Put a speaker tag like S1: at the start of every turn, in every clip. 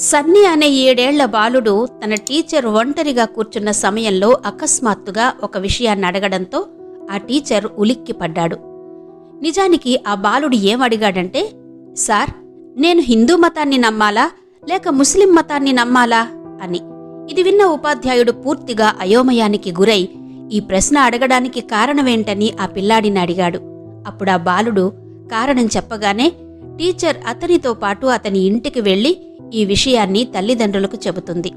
S1: సన్నీ అనే ఏడేళ్ళ బాలుడు తన టీచర్ ఒంటరిగా కూర్చున్న సమయంలో అకస్మాత్తుగా ఒక విషయాన్ని అడగడంతో ఆ టీచర్ ఉలిక్కిపడ్డాడు. నిజానికి ఆ బాలుడు ఏమడిగాడంటే సార్ నేను హిందూ మతాన్ని నమ్మాలా లేక ముస్లిం మతాన్ని నమ్మాలా? అని. ఇది విన్న ఉపాధ్యాయుడు పూర్తిగా అయోమయానికి గురై ఈ ప్రశ్న అడగడానికి కారణమేంటని ఆ పిల్లాడిని అడిగాడు. అప్పుడు ఆ బాలుడు కారణం చెప్పగానే టీచర్ అతనితో పాటు అతని ఇంటికి వెళ్ళి ఈ విషయాన్ని తల్లిదండ్రులకు చెబుతుంది.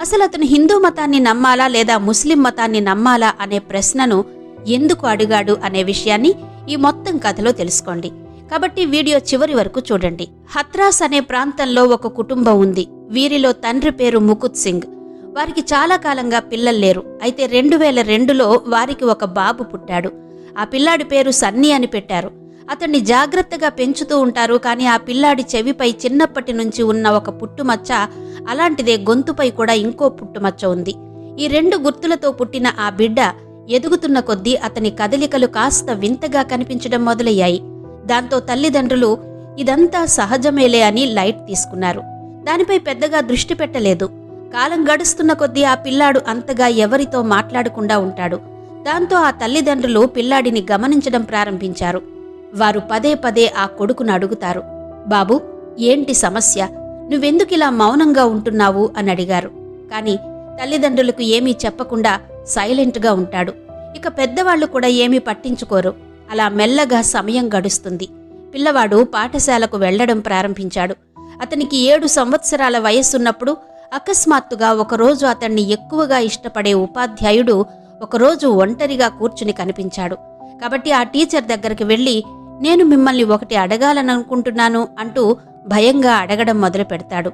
S1: అసలు అతను హిందూ మతాన్ని నమ్మాలా లేదా ముస్లిం మతాన్ని నమ్మాలా అనే ప్రశ్నను ఎందుకు అడిగాడు అనే విషయాన్ని ఈ మొత్తం కథలో తెలుసుకోండి. కాబట్టి వీడియో చివరి వరకు చూడండి. హత్రాస్ అనే ప్రాంతంలో ఒక కుటుంబం ఉంది. వీరిలో తండ్రి పేరు ముకుత్ సింగ్. వారికి చాలా కాలంగా పిల్లలు లేరు. అయితే రెండు వేల రెండులో వారికి ఒక బాబు పుట్టాడు. ఆ పిల్లాడి పేరు సన్నీ అని పెట్టారు. అతన్ని జాగ్రత్తగా పెంచుతూ ఉంటారు. కానీ ఆ పిల్లాడి చెవిపై చిన్నప్పటి నుంచి ఉన్న ఒక పుట్టుమచ్చ అలాంటిదే గొంతుపై కూడా ఇంకో పుట్టుమచ్చ ఉంది. ఈ రెండు గుర్తులతో పుట్టిన ఆ బిడ్డ ఎదుగుతున్న కొద్దీ అతని కదలికలు కాస్త వింతగా కనిపించడం మొదలయ్యాయి. దాంతో తల్లిదండ్రులు ఇదంతా సహజమేలే అని లైట్ తీసుకున్నారు. దానిపై పెద్దగా దృష్టి పెట్టలేదు. కాలం గడుస్తున్న కొద్దీ ఆ పిల్లాడు అంతగా ఎవరితో మాట్లాడకుండా ఉంటాడు. దాంతో ఆ తల్లిదండ్రులు పిల్లాడిని గమనించడం ప్రారంభించారు. వారు పదే పదే ఆ కొడుకును అడుగుతారు బాబు ఏంటి సమస్య? నువ్వెందుకిలా మౌనంగా ఉంటున్నావు? అని అడిగారు. కాని తల్లిదండ్రులకు ఏమీ చెప్పకుండా సైలెంట్గా ఉంటాడు. ఇక పెద్దవాళ్ళు కూడా ఏమీ పట్టించుకోరు. అలా మెల్లగా సమయం గడుస్తుంది. పిల్లవాడు పాఠశాలకు వెళ్ళడం ప్రారంభించాడు. అతనికి ఏడు సంవత్సరాల వయస్సున్నప్పుడు అకస్మాత్తుగా ఒకరోజు అతన్ని ఎక్కువగా ఇష్టపడే ఉపాధ్యాయుడు ఒకరోజు ఒంటరిగా కూర్చుని కనిపించాడు. కాబట్టి ఆ టీచర్ దగ్గరికి వెళ్ళి నేను మిమ్మల్ని ఒకటి అడగాలనుకుంటున్నాను అంటూ భయంగా అడగడం మొదలు పెడతాడు.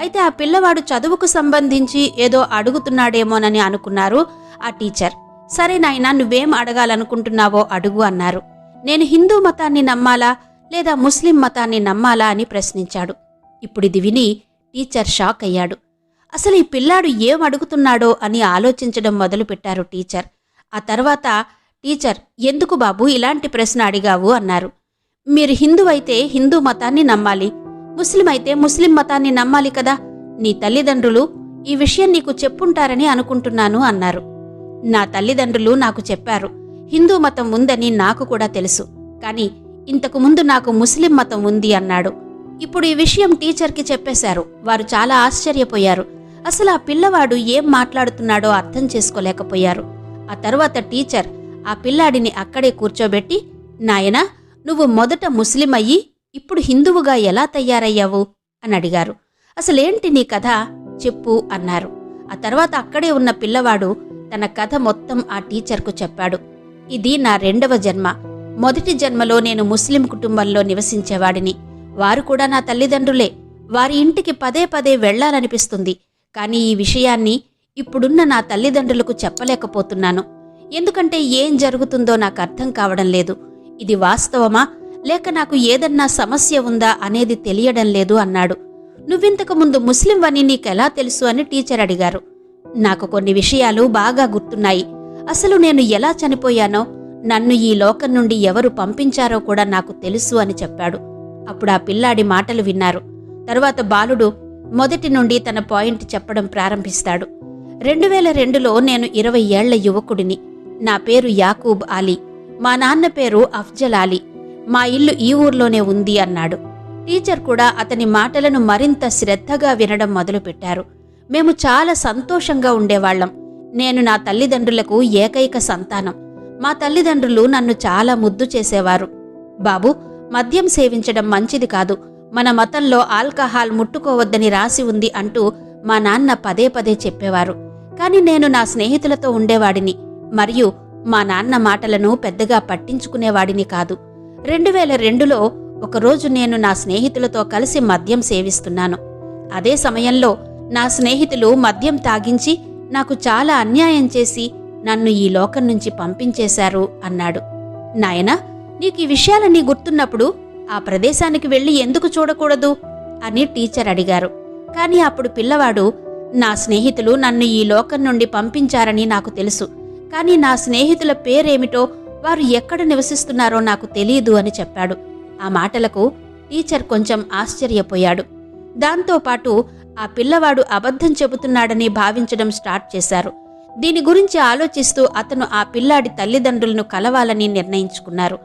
S1: అయితే ఆ పిల్లవాడు చదువుకు సంబంధించి ఏదో అడుగుతున్నాడేమోనని అనుకున్నారు ఆ టీచర్. సరే నాయనా నువ్వేం అడగాలనుకుంటున్నావో అడుగు అన్నారు. నేను హిందూ మతాన్ని నమ్మాలా లేదా ముస్లిం మతాన్ని నమ్మాలా అని ప్రశ్నించాడు. ఇప్పుడు ఇది విని టీచర్ షాక్ అయ్యాడు. అసలు ఈ పిల్లాడు ఏం అడుగుతున్నాడో అని ఆలోచించడం మొదలుపెట్టారు టీచర్. ఆ తర్వాత టీచర్ ఎందుకు బాబు ఇలాంటి ప్రశ్న అడిగావు? అన్నారు. మీరు హిందూ అయితే హిందూ మతాన్ని నమ్మాలి. ముస్లిం అయితే ముస్లిం మతాన్ని నమ్మాలి కదా. నీ తల్లిదండ్రులు ఈ విషయం నీకు చెప్పుంటారని అనుకుంటున్నాను అన్నారు. నా తల్లిదండ్రులు నాకు చెప్పారు. హిందూ మతం ఉందని నాకు కూడా తెలుసు. కానీ ఇంతకు ముందు నాకు ముస్లిం మతం ఉంది అన్నాడు. ఇప్పుడు ఈ విషయం టీచర్కి చెప్పేశారు. వారు చాలా ఆశ్చర్యపోయారు. అసలు ఆ పిల్లవాడు ఏం మాట్లాడుతున్నాడో అర్థం చేసుకోలేకపోయారు. ఆ తర్వాత టీచర్ ఆ పిల్లాడిని అక్కడే కూర్చోబెట్టి నాయనా నువ్వు మొదట ముస్లిం అయ్యి ఇప్పుడు హిందువుగా ఎలా తయారయ్యావు? అని అడిగారు. అసలేంటి నీ కథ? చెప్పు అన్నారు. ఆ తర్వాత అక్కడే ఉన్న పిల్లవాడు తన కథ మొత్తం ఆ టీచర్కు చెప్పాడు. ఇది నా రెండవ జన్మ. మొదటి జన్మలో నేను ముస్లిం కుటుంబంలో నివసించేవాడిని. వారు కూడా నా తల్లిదండ్రులే. వారి ఇంటికి పదే పదే వెళ్ళాలనిపిస్తుంది కానీ ఈ విషయాన్ని ఇప్పుడున్న నా తల్లిదండ్రులకు చెప్పలేకపోతున్నాను. ఎందుకంటే ఏం జరుగుతుందో నాకు అర్థం కావడం లేదు. ఇది వాస్తవమా? లేక నాకు ఏదన్నా సమస్య ఉందా అనేది తెలియడం లేదు అన్నాడు. నువ్వింతకు ముందు ముస్లింవని నీకెలా తెలుసు అని టీచర్ అడిగారు. నాకు కొన్ని విషయాలు బాగా గుర్తున్నాయి. అసలు నేను ఎలా చనిపోయానో నన్ను ఈ లోకం నుండి ఎవరు పంపించారో కూడా నాకు తెలుసు అని చెప్పాడు. అప్పుడు ఆ పిల్లాడి మాటలు విన్నారు. తరువాత బాలుడు మొదటి నుండి తన పాయింట్ చెప్పడం ప్రారంభిస్తాడు. రెండు వేల రెండులో నేను ఇరవై ఏళ్ళ యువకుడిని. నా పేరు యాకూబ్ అలీ. మా నాన్న పేరు అఫ్జల్ అలీ. మా ఇల్లు ఈ ఊర్లోనే ఉంది అన్నాడు. టీచర్ కూడా అతని మాటలను మరింత శ్రద్ధగా వినడం మొదలుపెట్టారు. మేము చాలా సంతోషంగా ఉండేవాళ్ళం నేను నా తల్లిదండ్రులకు ఏకైక సంతానం. మా తల్లిదండ్రులు నన్ను చాలా ముద్దు చేసేవారు. బాబు మద్యం సేవించడం మంచిది కాదు. మన మతంలో ఆల్కహాల్ ముట్టుకోవద్దని రాసి ఉంది అంటూ మా నాన్న పదే పదే చెప్పేవారు. కాని నేను నా స్నేహితులతో ఉండేవాడిని. మరియు మా నాన్న మాటలను పెద్దగా పట్టించుకునేవాడిని కాదు. రెండు వేల రెండులో ఒకరోజు నేను నా స్నేహితులతో కలిసి మద్యం సేవిస్తున్నాను. అదే సమయంలో నా స్నేహితులు మద్యం తాగించి నాకు చాలా అన్యాయం చేసి నన్ను ఈ లోకం నుంచి పంపించేశారు అన్నాడు. నాయనా నీకు ఈ విషయాలన్నీ గుర్తున్నప్పుడు ఆ ప్రదేశానికి వెళ్ళి ఎందుకు చూడకూడదు? అని టీచర్ అడిగారు. కాని అప్పుడు పిల్లవాడు నా స్నేహితులు నన్ను ఈ లోకం నుండి పంపించారని నాకు తెలుసు. కానీ నా స్నేహితుల పేరేమిటో వారు ఎక్కడ నివసిస్తున్నారో నాకు తెలియదు అని చెప్పాడు. ఆ మాటలకు టీచర్ కొంచెం ఆశ్చర్యపోయాడు. దాంతోపాటు ఆ పిల్లవాడు అబద్ధం చెబుతున్నాడని భావించడం స్టార్ట్ చేశారు. దీని గురించి ఆలోచిస్తూ అతను ఆ పిల్లాడి తల్లిదండ్రులను కలవాలని నిర్ణయించుకున్నారు.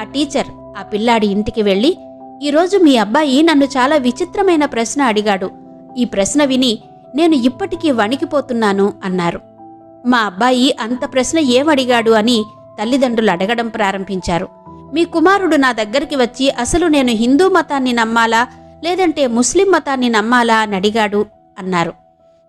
S1: ఆ టీచర్ ఆ పిల్లాడి ఇంటికి వెళ్ళి ఈరోజు మీ అబ్బాయి నన్ను చాలా విచిత్రమైన ప్రశ్న అడిగాడు. ఈ ప్రశ్న విని నేను ఇప్పటికీ వణికిపోతున్నాను అన్నారు. మా అబ్బాయి అంత ప్రశ్న ఏమడిగాడు అని తల్లిదండ్రులు అడగడం ప్రారంభించారు. మీ కుమారుడు నా దగ్గరికి వచ్చి అసలు నేను హిందూ మతాన్ని నమ్మాలా లేదంటే ముస్లిం మతాన్ని నమ్మాలా అని అడిగాడు అన్నారు.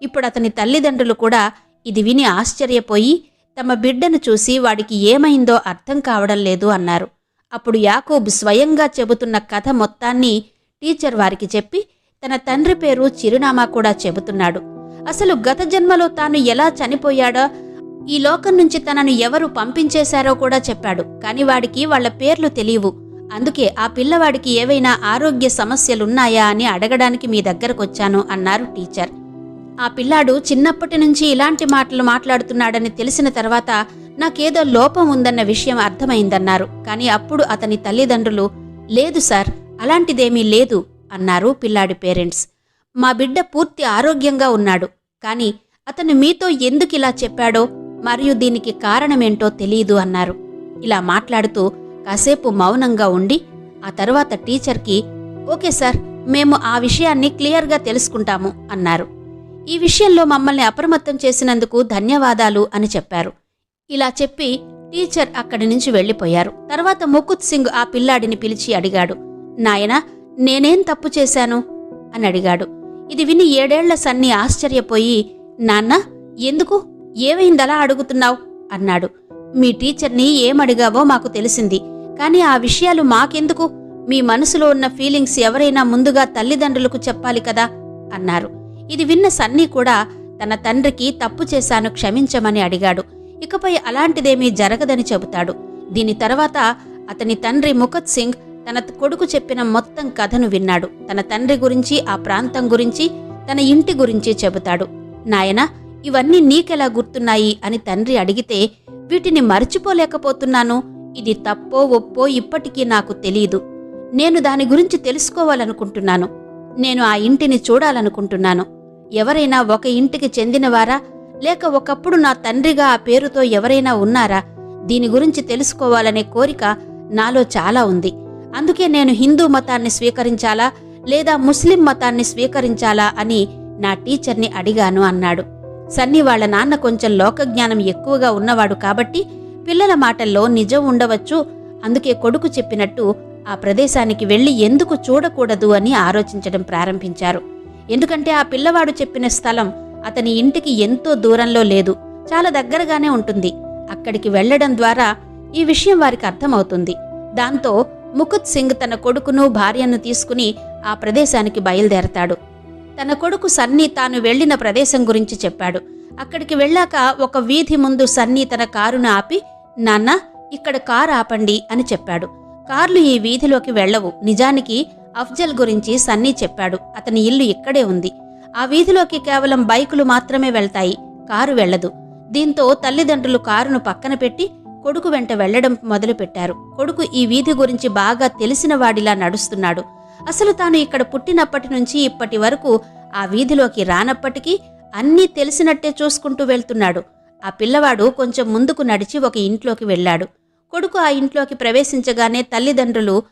S1: ఇప్పుడు అతని తల్లిదండ్రులు కూడా ఇది విని ఆశ్చర్యపోయి తమ బిడ్డను చూసి వాడికి ఏమైందో అర్థం కావడం లేదు అన్నారు. అప్పుడు యాకూబ్ స్వయంగా చెబుతున్న కథ మొత్తాన్ని టీచర్ వారికి చెప్పి తన తండ్రి పేరు చిరునామా కూడా చెబుతున్నాడు. అసలు గత జన్మలో తాను ఎలా చనిపోయాడో ఈ లోకం నుంచి తనను ఎవరు పంపించేశారో కూడా చెప్పాడు. కాని వాడికి వాళ్ళ పేర్లు తెలియవు. అందుకే ఆ పిల్లవాడికి ఏవైనా ఆరోగ్య సమస్యలున్నాయా అని అడగడానికి మీ దగ్గరకొచ్చాను అన్నారు టీచర్. ఆ పిల్లాడు చిన్నప్పటి నుంచి ఇలాంటి మాటలు మాట్లాడుతున్నాడని తెలిసిన తర్వాత నాకేదో లోపం ఉందన్న విషయం అర్థమైందన్నారు. కానీ అప్పుడు అతని తల్లిదండ్రులు లేదు సార్ అలాంటిదేమీ లేదు అన్నారు పిల్లాడి పేరెంట్స్. మా బిడ్డ పూర్తి ఆరోగ్యంగా ఉన్నాడు. కానీ అతను మీతో ఎందుకు ఇలా చెప్పాడో మరియు దీనికి కారణమేంటో తెలియదు అన్నారు. ఇలా మాట్లాడుతూ కాసేపు మౌనంగా ఉండి ఆ తర్వాత టీచర్కి ఓకే సార్ మేము ఆ విషయాన్ని క్లియర్గా తెలుసుకుంటాము అన్నారు. ఈ విషయంలో మమ్మల్ని అప్రమత్తం చేసినందుకు ధన్యవాదాలు అని చెప్పారు. ఇలా చెప్పి టీచర్ అక్కడి నుంచి వెళ్ళిపోయారు. తర్వాత ముకుత్ సింగ్ ఆ పిల్లాడిని పిలిచి అడిగాడు. నాయనా నేనేం తప్పు చేశాను? అని అడిగాడు. ఇది విని ఏడేళ్ళ సన్ని ఆశ్చర్యపోయి నాన్న ఎందుకు? ఏమైందలా అడుగుతున్నావు? అన్నాడు. మీ టీచర్ని ఏమడిగావో మాకు తెలిసింది. కానీ ఆ విషయాలు మాకెందుకు? మీ మనసులో ఉన్న ఫీలింగ్స్ ఎవరైనా ముందుగా తల్లిదండ్రులకు చెప్పాలి కదా? అన్నారు. ఇది విన్న సన్నీ కూడా తన తండ్రికి తప్పు చేశాను క్షమించమని అడిగాడు. ఇకపై అలాంటిదేమీ జరగదని చెబుతాడు. దీని తర్వాత అతని తండ్రి ముఖత్ సింగ్ తన కొడుకు చెప్పిన మొత్తం కథను విన్నాడు. తన తండ్రి గురించి ఆ ప్రాంతం గురించి తన ఇంటి గురించి చెబుతాడు. నాయనా ఇవన్నీ నీకెలా గుర్తున్నాయి? అని తండ్రి అడిగితే వీటిని మర్చిపోలేకపోతున్నాను. ఇది తప్పో ఒప్పో ఇప్పటికీ నాకు తెలియదు నేను దాని గురించి తెలుసుకోవాలనుకుంటున్నాను. నేను ఆ ఇంటిని చూడాలనుకుంటున్నాను. ఎవరైనా ఒక ఇంటికి చెందినవారా? లేక ఒకప్పుడు నా తండ్రిగా ఆ పేరుతో ఎవరైనా ఉన్నారా? దీని గురించి తెలుసుకోవాలనే కోరిక నాలో చాలా ఉంది. అందుకే నేను హిందూ మతాన్ని స్వీకరించాలా లేదా ముస్లిం మతాన్ని స్వీకరించాలా అని నా టీచర్ని అడిగాను అన్నాడు. సన్నీ వాళ్ళ నాన్న కొంచెం లోకజ్ఞానం ఎక్కువగా ఉన్నవాడు కాబట్టి పిల్లల మాటల్లో నిజం ఉండవచ్చు అందుకే కొడుకు చెప్పినట్టు ఆ ప్రదేశానికి వెళ్ళి ఎందుకు చూడకూడదు అని ఆలోచించడం ప్రారంభించారు. ఎందుకంటే ఆ పిల్లవాడు చెప్పిన స్థలం అతని ఇంటికి ఎంతో దూరంలో లేదు చాలా దగ్గరగానే ఉంటుంది. అక్కడికి వెళ్ళడం ద్వారా ఈ విషయం వారికి అర్థమవుతుంది. దాంతో ముకుత్ సింగ్ తన కొడుకును భార్యను తీసుకుని ఆ ప్రదేశానికి బయలుదేరతాడు. తన కొడుకు సన్నీ తాను వెళ్ళిన ప్రదేశం గురించి చెప్పాడు. అక్కడికి వెళ్ళాక ఒక వీధి ముందు సన్నీ తన కారును ఆపి నాన్న ఇక్కడ కారు ఆపండి అని చెప్పాడు. కార్లు ఈ వీధిలోకి వెళ్ళవు. నిజానికి అఫ్జల్ గురించి సన్నీ చెప్పాడు. అతని ఇల్లు ఇక్కడే ఉంది. ఆ వీధిలోకి కేవలం బైకులు మాత్రమే వెళ్తాయి. కారు వెళ్ళదు. దీంతో తల్లిదండ్రులు కారును పక్కన పెట్టి కొడుకు వెంట వెళ్ళడం మొదలుపెట్టారు. కొడుకు ఈ వీధి గురించి బాగా తెలిసిన వాడిలా నడుస్తున్నాడు. అసలు తాను ఇక్కడ పుట్టినప్పటి నుంచి ఇప్పటి వరకు ఆ వీధిలోకి రానప్పటికీ అన్నీ తెలిసినట్టే చూసుకుంటూ వెళ్తున్నాడు. ఆ పిల్లవాడు కొంచెం ముందుకు నడిచి ఒక ఇంట్లోకి వెళ్ళాడు. కొడుకు ఆ ఇంట్లోకి ప్రవేశించగానే తల్లిదండ్రులు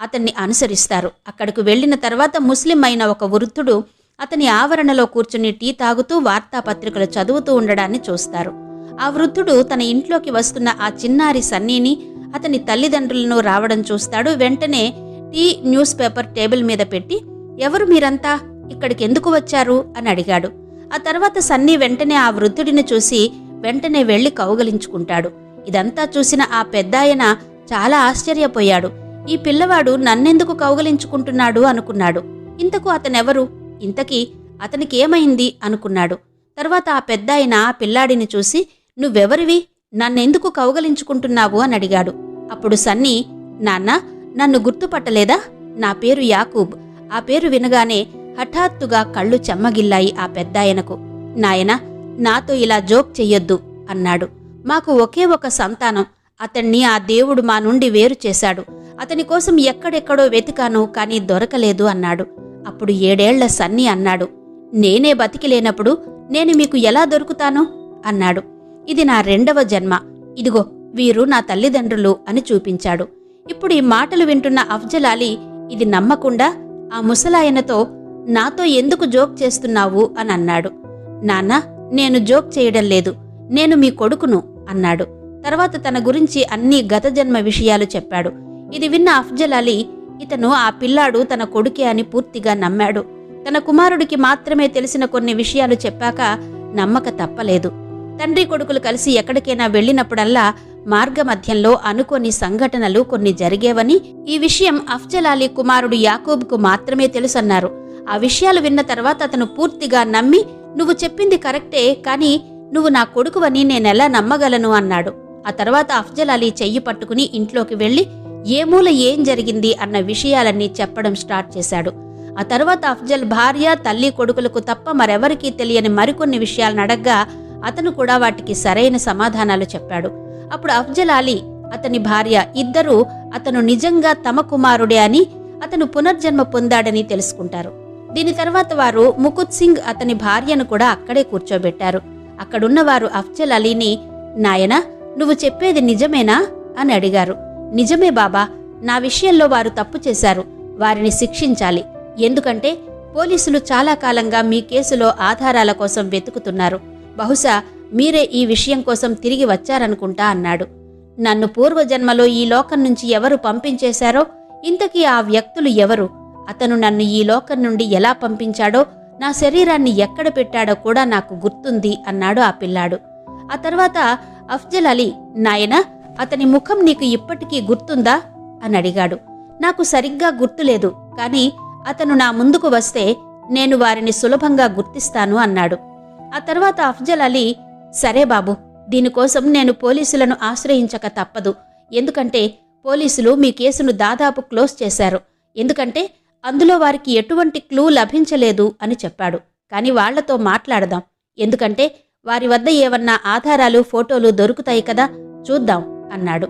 S1: అతన్ని అనుసరిస్తారు. అక్కడికి వెళ్ళిన తర్వాత ముస్లిం అయిన ఒక వృద్ధుడు అతని ఆవరణలో కూర్చుని టీ తాగుతూ వార్తాపత్రికలు చదువుతూ ఉండడాన్ని చూస్తారు. ఆ వృద్ధుడు తన ఇంట్లోకి వస్తున్న ఆ చిన్నారి సన్నీని అతని తల్లిదండ్రులను రావడం చూస్తాడు. వెంటనే టీ న్యూస్ పేపర్ టేబుల్ మీద పెట్టి ఎవరు మీరంతా? ఇక్కడికి ఎందుకు వచ్చారు? అని అడిగాడు. ఆ తర్వాత సన్నీ వెంటనే ఆ వృద్ధుడిని చూసి వెంటనే వెళ్ళి కౌగలించుకుంటాడు. ఇదంతా చూసిన ఆ పెద్దాయన చాలా ఆశ్చర్యపోయాడు. ఈ పిల్లవాడు నన్నెందుకు కౌగలించుకుంటున్నాడు? అనుకున్నాడు. ఇంతకు అతనెవరు? ఇంతకీ అతనికేమైంది అనుకున్నాడు. తర్వాత ఆ పెద్దాయన ఆ పిల్లాడిని చూసి నువ్వెవరివి? నన్నెందుకు కౌగలించుకుంటున్నావు? అని అడిగాడు. అప్పుడు సన్నీ నాన్న నన్ను గుర్తుపట్టలేదా? నా పేరు యాకూబ్. ఆ పేరు వినగానే హఠాత్తుగా కళ్ళు చెమ్మగిల్లాయి ఆ పెద్దాయనకు. నాయన నాతో ఇలా జోక్ చెయ్యొద్దు అన్నాడు. మాకు ఒకే ఒక సంతానం. అతన్ని ఆ దేవుడు మా నుండి వేరు చేశాడు. అతని కోసం ఎక్కడెక్కడో వెతికాను కానీ దొరకలేదు అన్నాడు. అప్పుడు ఏడేళ్ళ సన్ని అన్నాడు. నేనే బతికి లేనప్పుడు నేను మీకు ఎలా దొరుకుతాను? అన్నాడు. ఇది నా రెండవ జన్మ. ఇదిగో వీరు నా తల్లిదండ్రులు అని చూపించాడు. ఇప్పుడు ఈ మాటలు వింటున్న అఫ్జలాలి ఇది నమ్మకుండా ఆ ముసలాయనతో నాతో ఎందుకు జోక్ చేస్తున్నావు? అని అన్నాడు. నాన్న నేను జోక్ చేయడం లేదు. నేను మీ కొడుకును అన్నాడు. తర్వాత తన గురించి అన్ని గత జన్మ విషయాలు చెప్పాడు. ఇది విన్న అఫ్జల్ అలీ ఇతను ఆ పిల్లాడు తన కొడుకే అని పూర్తిగా నమ్మాడు. తన కుమారుడికి మాత్రమే తెలిసిన కొన్ని విషయాలు చెప్పాక నమ్మక తప్పలేదు. తండ్రి కొడుకులు కలిసి ఎక్కడికైనా వెళ్ళినప్పుడల్లా మార్గమధ్యంలో అనుకోని సంఘటనలు కొన్ని జరిగేవని ఈ విషయం అఫ్జల్ అలీ కుమారుడు యాకూబ్కు మాత్రమే తెలుసన్నారు. ఆ విషయాలు విన్న తర్వాత అతను పూర్తిగా నమ్మి నువ్వు చెప్పింది కరెక్టే కానీ నువ్వు నా కొడుకువని నేనెలా నమ్మగలను? అన్నాడు. ఆ తర్వాత అఫ్జల్ అలీ చెయ్యి పట్టుకుని ఇంట్లోకి వెళ్ళి ఏ మూల ఏం జరిగింది? అన్న విషయాలన్నీ చెప్పడం స్టార్ట్ చేశాడు. ఆ తర్వాత అఫ్జల్ భార్య తల్లి కొడుకులకు తప్ప మరెవరికీ తెలియని మరికొన్ని విషయాలను అడగ్గా అతను కూడా వాటికి సరైన సమాధానాలు చెప్పాడు. అప్పుడు అఫ్జల్ అలీ అతని భార్య ఇద్దరూ అతను నిజంగా తమ కుమారుడే అని అతను పునర్జన్మ పొందాడని తెలుసుకుంటారు. దీని తర్వాత వారు ముకుత్ సింగ్ అతని భార్యను కూడా అక్కడే కూర్చోబెట్టారు. అక్కడున్న వారు అఫ్జల్ అలీని నాయనా నువ్వు చెప్పేది నిజమేనా? అని అడిగారు. నిజమే బాబా నా విషయంలో వారు తప్పు చేశారు. వారిని శిక్షించాలి. ఎందుకంటే పోలీసులు చాలా కాలంగా మీ కేసులో ఆధారాల కోసం వెతుకుతున్నారు. బహుశా మీరే ఈ విషయం కోసం తిరిగి వచ్చారనుకుంటా అన్నాడు. నన్ను పూర్వజన్మలో ఈ లోకం నుంచి ఎవరు పంపించేశారో ఇంతకీ ఆ వ్యక్తులు ఎవరు? అతను నన్ను ఈ లోకం నుండి ఎలా పంపించాడో నా శరీరాన్ని ఎక్కడ పెట్టాడో కూడా నాకు గుర్తుంది అన్నాడు ఆ పిల్లాడు. ఆ తర్వాత అఫ్జల్ అలీ నాయనా అతని ముఖం నీకు ఇప్పటికీ గుర్తుందా? అని అడిగాడు. నాకు సరిగ్గా గుర్తులేదు కానీ అతను నా ముందుకు వస్తే నేను వారిని సులభంగా గుర్తిస్తాను అన్నాడు. ఆ తర్వాత అఫ్జల్ అలీ సరే బాబు దీనికోసం నేను పోలీసులను ఆశ్రయించక తప్పదు. ఎందుకంటే పోలీసులు మీ కేసును దాదాపు క్లోజ్ చేశారు. ఎందుకంటే అందులో వారికి ఎటువంటి క్లూ లభించలేదు అని చెప్పాడు. కానీ వాళ్ళతో మాట్లాడదాం. ఎందుకంటే వారి వద్ద ఏవన్నా ఆధారాలు ఫోటోలు దొరుకుతాయి కదా చూద్దాం అన్నాడు.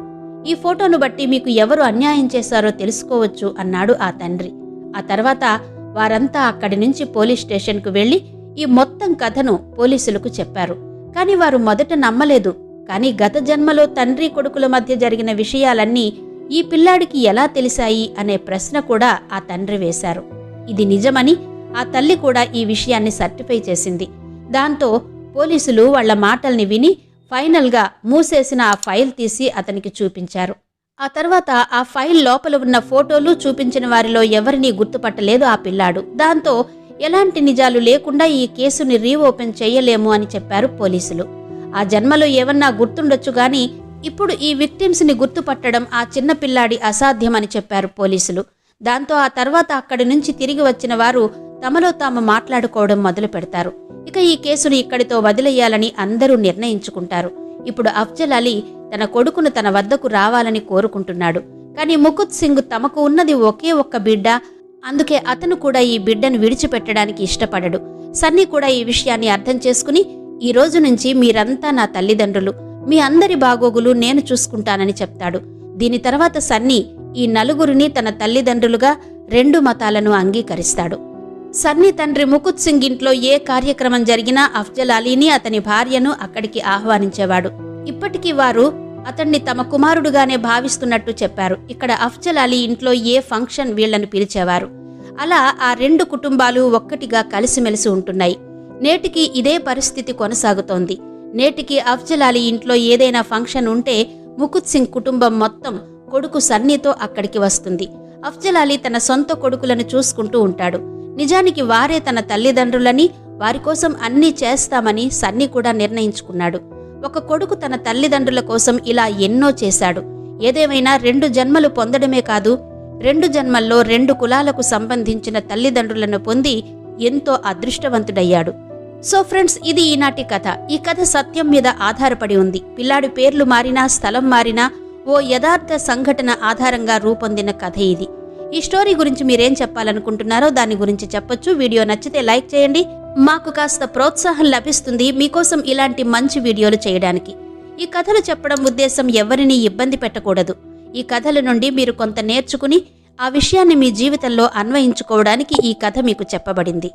S1: ఈ ఫోటోను బట్టి మీకు ఎవరు అన్యాయం చేశారో తెలుసుకోవచ్చు అన్నాడు ఆ తండ్రి. ఆ తర్వాత వారంతా అక్కడి నుంచి పోలీస్ స్టేషన్కు వెళ్ళి ఈ మొత్తం కథను పోలీసులకు చెప్పారు. కానీ వారు మొదట నమ్మలేదు. కానీ గత జన్మలో తండ్రి కొడుకుల మధ్య జరిగిన విషయాలన్నీ ఈ పిల్లాడికి ఎలా తెలిసాయి అనే ప్రశ్న కూడా ఆ తండ్రి వేశారు. ఇది నిజమని ఆ తల్లి కూడా ఈ విషయాన్ని సర్టిఫై చేసింది. దాంతో పోలీసులు వాళ్ళ మాటల్ని విని ఫైనల్గా మూసేసిన ఆ ఫైల్ తీసి అతనికి చూపించారు. ఆ తర్వాత ఆ ఫైల్ లోపల ఉన్న ఫోటోలు చూపించిన వారిలో ఎవరినీ గుర్తుపట్టలేదు ఆ పిల్లాడు. దాంతో ఎలాంటి నిజాలు లేకుండా ఈ కేసుని రీఓపెన్ చేయలేము అని చెప్పారు పోలీసులు. ఆ జన్మలో ఏమన్నా గుర్తుండొచ్చు గాని ఇప్పుడు ఈ విక్టిమ్స్ని గుర్తుపట్టడం ఆ చిన్నపిల్లాడి అసాధ్యమని చెప్పారు పోలీసులు. దాంతో ఆ తర్వాత అక్కడి నుంచి తిరిగి వచ్చిన వారు తమలో తాము మాట్లాడుకోవడం మొదలు పెడతారు. ఇక ఈ కేసును ఇక్కడితో వదిలేయాలని అందరూ నిర్ణయించుకుంటారు. ఇప్పుడు అఫ్జల్ అలీ తన కొడుకును తన వద్దకు రావాలని కోరుకుంటున్నాడు. కానీ ముకుత్ సింగ్ తమకు ఉన్నది ఒకే ఒక్క బిడ్డ అందుకే అతను కూడా ఈ బిడ్డను విడిచిపెట్టడానికి ఇష్టపడడు. సన్నీ కూడా ఈ విషయాన్ని అర్థం చేసుకుని ఈ రోజు నుంచి మీరంతా నా తల్లిదండ్రులు. మీ అందరి బాగోగులు నేను చూసుకుంటానని చెప్తాడు. దీని తర్వాత సన్నీ ఈ నలుగురిని తన తల్లిదండ్రులుగా రెండు మతాలను అంగీకరిస్తాడు. సన్నీ తండ్రి ముకుత్ సింగ్ ఇంట్లో ఏ కార్యక్రమం జరిగినా అఫ్జల్ అలీని అతని భార్యను అక్కడికి ఆహ్వానించేవాడు. ఇప్పటికీ వారు అతన్ని తమ కుమారుడుగానే భావిస్తున్నట్టు చెప్పారు. ఇక్కడ అఫ్జల్ అలీ ఇంట్లో ఏ ఫంక్షన్ వీళ్ళను పిలిచేవారు? అలా ఆ రెండు కుటుంబాలు ఒక్కటిగా కలిసిమెలిసి ఉంటున్నాయి. నేటికి ఇదే పరిస్థితి కొనసాగుతోంది. నేటికి అఫ్జల్ అలీ ఇంట్లో ఏదైనా ఫంక్షన్ ఉంటే ముకుత్ సింగ్ కుటుంబం మొత్తం కొడుకు సన్నీతో అక్కడికి వస్తుంది. అఫ్జల్ అలీ తన సొంత కొడుకులను చూసుకుంటూ ఉంటాడు. నిజానికి వారే తన తల్లిదండ్రులని వారి కోసం అన్నీ చేస్తామని సన్నీ కూడా నిర్ణయించుకున్నాడు. ఒక కొడుకు తన తల్లిదండ్రుల కోసం ఇలా ఎన్నో చేశాడు. ఏదేమైనా రెండు జన్మలు పొందడమే కాదు రెండు జన్మల్లో రెండు కులాలకు సంబంధించిన తల్లిదండ్రులను పొంది ఎంతో అదృష్టవంతుడయ్యాడు. సో ఫ్రెండ్స్ ఇది ఈనాటి కథ. ఈ కథ సత్యం మీద ఆధారపడి ఉంది. పిల్లాడి పేర్లు మారినా స్థలం మారినా ఓ యథార్థ సంఘటన ఆధారంగా రూపొందిన కథ ఇది. ఈ స్టోరీ గురించి మీరేం చెప్పాలనుకుంటున్నారో దాని గురించి చెప్పొచ్చు. వీడియో నచ్చితే లైక్ చేయండి. మాకు కాస్త ప్రోత్సాహం లభిస్తుంది మీకోసం ఇలాంటి మంచి వీడియోలు చేయడానికి. ఈ కథలు చెప్పడం ఉద్దేశం ఎవరిని ఇబ్బంది పెట్టకూడదు. ఈ కథల నుండి మీరు కొంత నేర్చుకుని ఆ విషయాన్ని మీ జీవితంలో అన్వయించుకోవడానికి ఈ కథ మీకు చెప్పబడింది.